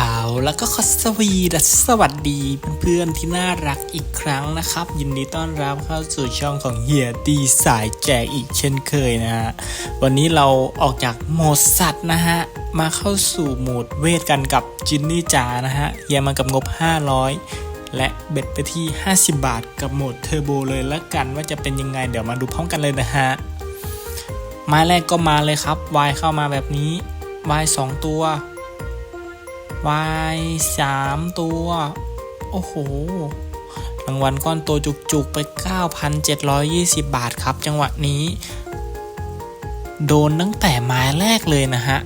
เอาแล้วก็ขอสวีดัสวัสดีเพื่อนๆที่น่ารักอีกครั้งนะครับ ยินดีต้อนรับเข้าสู่ช่องของเฮียตีสายแจกอีกเช่นเคยนะฮะ วันนี้เราออกจากโหมดสัตว์นะฮะ มาเข้าสู่โหมดเวทกันกับจินนี่จ๋านะฮะเฮียมากับงบ 500 และเบ็ดไปที่ 50 บาทกับโหมดเทอร์โบเลยละกันว่าจะเป็นยังไงเดี๋ยวมาดูพร้อมกันเลยนะฮะไม้แรกก็มาเลยครับวายเข้ามาแบบนี้วายสองตัว วายสามตัว โอ้โห รางวัลก้อนโตจุกๆ ไป 9,720 บาทครับ จังหวะนี้ โดนตั้งแต่ไม้แรกเลยนะฮะ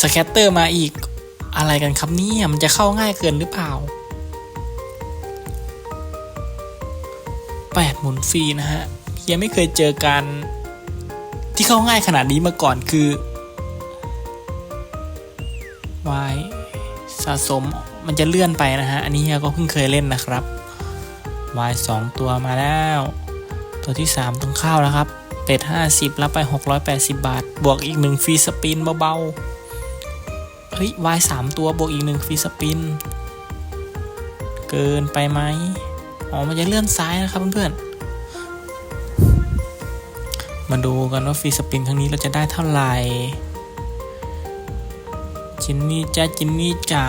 สแคตเตอร์มาอีก อะไรกันครับเนี่ยมันจะเข้าง่ายเกินหรือเปล่าแปดหมุนฟรีนะฮะเฮียไม่เคยเจอการที่เข้าง่ายขนาดนี้มาก่อนคือ สะสมมันจะเลื่อนไปนะฮะ อันนี้เฮียก็เพิ่งเคยเล่นนะครับวายสองตัวมาแล้ว ตัวที่ 3ต้องเข้าแล้วครับ เป็ด 50 รับไป 680 บาท บวกอีกหนึ่งฟรีสปินเบาๆ เฮ้ยวายสามตัวบวกอีกหนึ่งฟรีสปิน เกินไปไหมอ๋อ มันจะเลื่อนซ้ายนะครับเพื่อนๆ มาดูกันว่าฟรีสปินครั้งนี้เราจะได้เท่าไหร่ จินนี่จ้าจินนี่จ๋า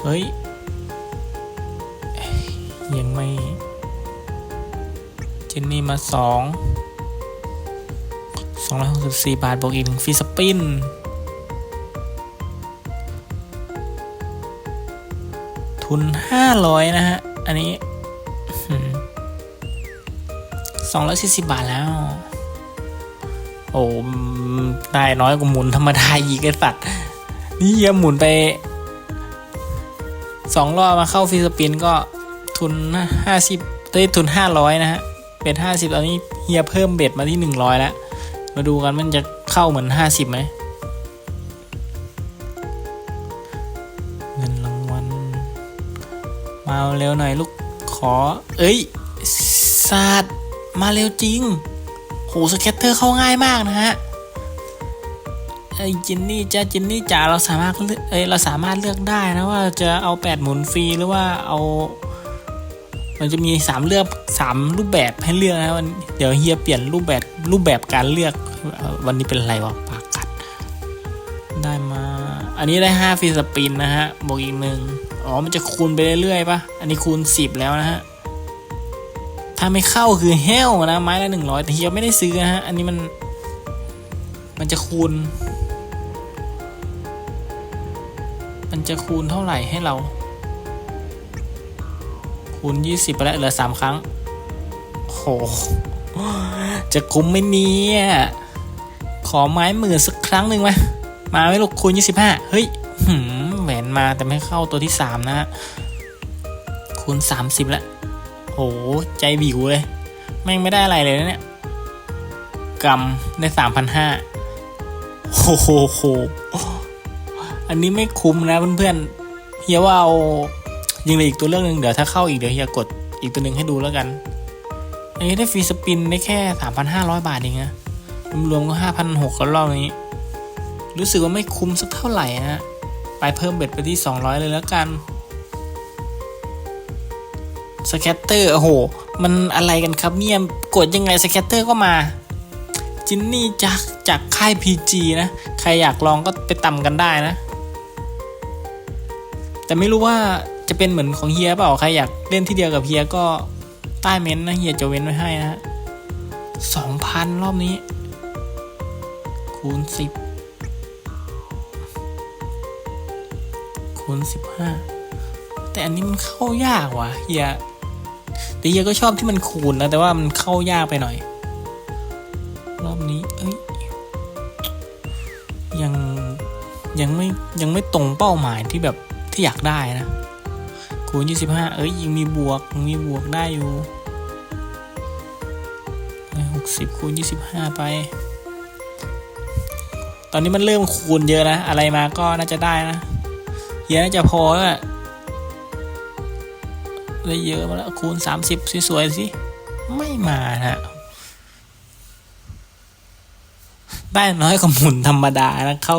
เฮ้ย ยังไม่ จินนี่มาสองสองร้อยหกสิบสี่บาทบวกอีกหนึ่งฟรีสปินทุนห้าร้อยนะฮะ อันนี้สองร้อยสี่สิบบาทแล้ว โอ้ได้น้อยกว่าหมุนธรรมดาอีกไอ้สัตว์นี่เฮียหมุนไปสองรอบมาเข้าฟีสปินก็ทุนห้าสิบเต้ทุนห้าร้อยนะฮะเบ็ดห้าสิบตอนนี้เฮียเพิ่มเบ็ดมาที่หนึ่งร้อยแล้วมาดูกันมันจะเข้าเหมือนห้าสิบไหมเงินรางวัลมาเร็วหน่อยลูกขอ เอ้ยศาสตร์มาเร็วจริง โหสเก็ตเตอร์เข้าง่ายมากนะฮะไอ้จินนี่จ้าจินนี่จ๋าเราสามารถเลือกเอ้ยเราสามารถเลือกได้นะว่าจะเอาแปดหมุนฟรีหรือว่าเอา มันจะมีสามเลือกสามรูปแบบให้เลือกนะวันเดี๋ยวเฮียเปลี่ยนรูปแบบรูปแบบการเลือกวันนี้เป็นอะไรวะปากกัด ได้มา อันนี้ได้ห้าฟรีสปินนะฮะบวกอีกหนึ่งอ๋อมันจะคูณไปเรื่อยๆปะอันนี้คูณสิบแล้วนะฮะ ถ้าไม่เข้าคือเฮลนะ ไม้ละหนึ่งร้อยแต่เฮียไม่ได้ซื้อฮะ อันนี้มัน มันจะคูณ มันจะคูณเท่าไหร่ให้เรา คูณยี่สิบไปแล้วเหลือสามครั้งโหจะคุ้มไหมเนี่ย ขอไม้หมื่นสักครั้งหนึ่งไหมมาไม่ลูกคูณยี่สิบห้าเฮ้ยหืมแหวนมาแต่ไม่เข้าตัวที่สามนะฮะคูณสามสิบแล้ว โหใจวิวเลย แม่งไม่ได้อะไรเลยนะเนี่ยกำได้สามพันห้าโหโหโหอันนี้ไม่คุ้มนะเพื่อนๆเฮียว่าเอายังเหลืออีกตัวเรื่องหนึ่งเดี๋ยวถ้าเข้าอีกเดี๋ยวเฮียกดอีกตัวหนึ่งให้ดูแล้วกัน อันนี้ได้ฟรีสปินได้แค่สามพันห้าร้อยบาทเองนะรวมก็ห้าพันหกกับรอบนี้ รู้สึกว่าไม่คุ้มสักเท่าไหร่นะไปเพิ่มเบ็ดไปที่สองร้อยเลยแล้วกัน สแคตเตอร์โอ้โห มันอะไรกันครับเนี่ย กดยังไงสแคตเตอร์ก็มา จินนี่จากจากค่าย PG นะ ใครอยากลองก็ไปต่ำกันได้นะ แต่ไม่รู้ว่าจะเป็นเหมือนของเฮียเปล่า ใครอยากเล่นที่เดียวกับเฮียก็ใต้เม้นนะเฮียจะเว้นไว้ให้นะฮะสองพันรอบนี้ คูณสิบคูณสิบห้าแต่อันนี้มันเข้ายากว่ะเฮีย แต่เฮียก็ชอบที่มันคูณนะ แต่ว่ามันเข้ายากไปหน่อย รอบนี้ เอ้ย ยังยังไม่ยังไม่ตรงเป้าหมายที่แบบที่อยากได้นะ คูณ 25 เอ้ยยังมีบวกมีบวกได้อยู่หกสิบคูณ 25 ไป ตอนนี้มันเริ่มคูณเยอะนะ อะไรมาก็น่าจะได้นะเยน่าจะพอแล้ว ได้เยอะมาแล้วคูณ 30 สวยๆสิ ไม่มานะได้น้อยกว่าหมุนธรรมดานะเข้า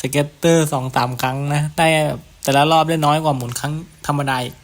สเก็ตเตอร์สองสามครั้งนะได้แบบแต่ละรอบได้น้อยกว่าหมุนครั้งธรรมดาอีก